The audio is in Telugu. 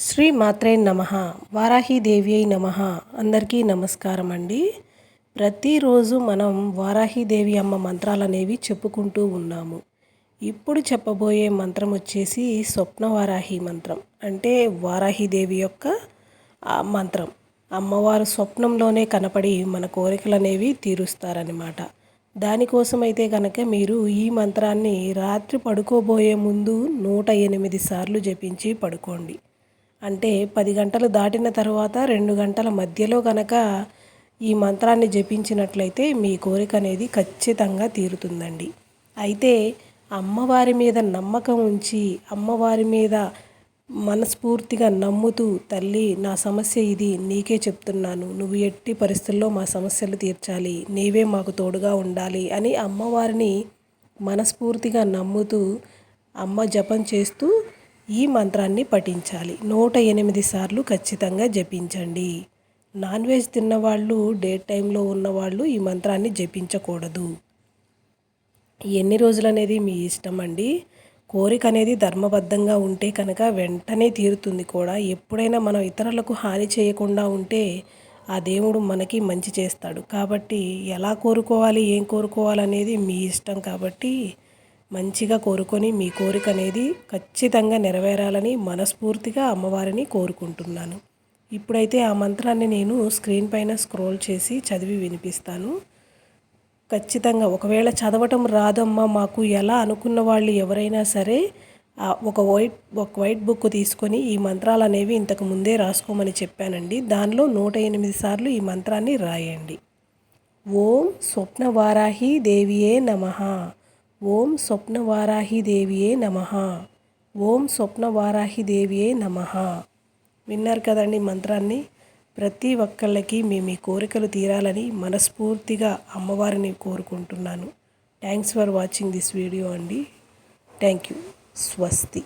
శ్రీ మాత్రే నమ. వారాహిదేవి అయి నమ. అందరికీ నమస్కారం అండి. ప్రతిరోజు మనం వారాహీదేవి అమ్మ మంత్రాలు అనేవి చెప్పుకుంటూ ఉన్నాము. ఇప్పుడు చెప్పబోయే మంత్రం వచ్చేసి స్వప్న వారాహి మంత్రం. అంటే వారాహీదేవి యొక్క మంత్రం. అమ్మవారు స్వప్నంలోనే కనపడి మన కోరికలు అనేవి తీరుస్తారనమాట దానికోసం అయితే కనుక మీరు ఈ మంత్రాన్ని రాత్రి పడుకోబోయే ముందు నూట ఎనిమిది సార్లు జపించి పడుకోండి. అంటే పది గంటలు దాటిన తర్వాత రెండు గంటల మధ్యలో కనుక ఈ మంత్రాన్ని జపించినట్లయితే మీ కోరిక అనేది ఖచ్చితంగా తీరుతుందండి. అయితే అమ్మవారి మీద నమ్మకం ఉంచి అమ్మవారి మీద మనస్ఫూర్తిగా నమ్ముతూ తల్లి నా సమస్య ఇది నీకే చెప్తున్నాను. నువ్వు ఎట్టి పరిస్థితుల్లో మా సమస్యలు తీర్చాలి. నీవే మాకు తోడుగా ఉండాలి అని అమ్మవారిని మనస్ఫూర్తిగా నమ్ముతూ అమ్మ జపం చేస్తూ ఈ మంత్రాన్ని పఠించాలి. నూట ఎనిమిది సార్లు ఖచ్చితంగా జపించండి. నాన్ వెజ్ తిన్నవాళ్ళు డే టైంలో ఉన్నవాళ్ళు ఈ మంత్రాన్ని జపించకూడదు. ఎన్ని రోజులు అనేది మీ ఇష్టం అండి? కోరిక అనేది ధర్మబద్ధంగా ఉంటే కనుక వెంటనే తీరుతుంది కూడా. ఎప్పుడైనా మనం ఇతరులకు హాని చేయకుండా ఉంటే ఆ దేవుడు మనకి మంచి చేస్తాడు. కాబట్టి ఎలా కోరుకోవాలి ఏం కోరుకోవాలనేది మీ ఇష్టం కాబట్టి మంచిగా కోరుకొని మీ కోరిక అనేది ఖచ్చితంగా నెరవేరాలని మనస్ఫూర్తిగా అమ్మవారిని కోరుకుంటున్నాను. ఇప్పుడైతే ఆ మంత్రాన్ని నేను స్క్రీన్ పైన స్క్రోల్ చేసి చదివి వినిపిస్తాను. ఖచ్చితంగా ఒకవేళ చదవటం రాదమ్మా మాకు ఎలా అనుకున్న వాళ్ళు ఎవరైనా సరే ఒక వైట్ ఒక వైట్ బుక్ తీసుకొని ఈ మంత్రాలు అనేవి ఇంతకు ముందే రాసుకోమని చెప్పానండి. దానిలో నూట ఎనిమిది సార్లు ఈ మంత్రాన్ని రాయండి. ఓం స్వప్నవారాహి దేవియే నమ. ఓం స్వప్నవారాహిదేవియే నమ. ఓం స్వప్నవారాహిదేవియే నమ. విన్నారు కదండి మంత్రాన్ని? ప్రతి ఒక్కళ్ళకి మీ మీ కోరికలు తీరాలని మనస్ఫూర్తిగా అమ్మవారిని కోరుకుంటున్నాను. Thanks for watching this video అండి. థ్యాంక్ యూ స్వస్తి.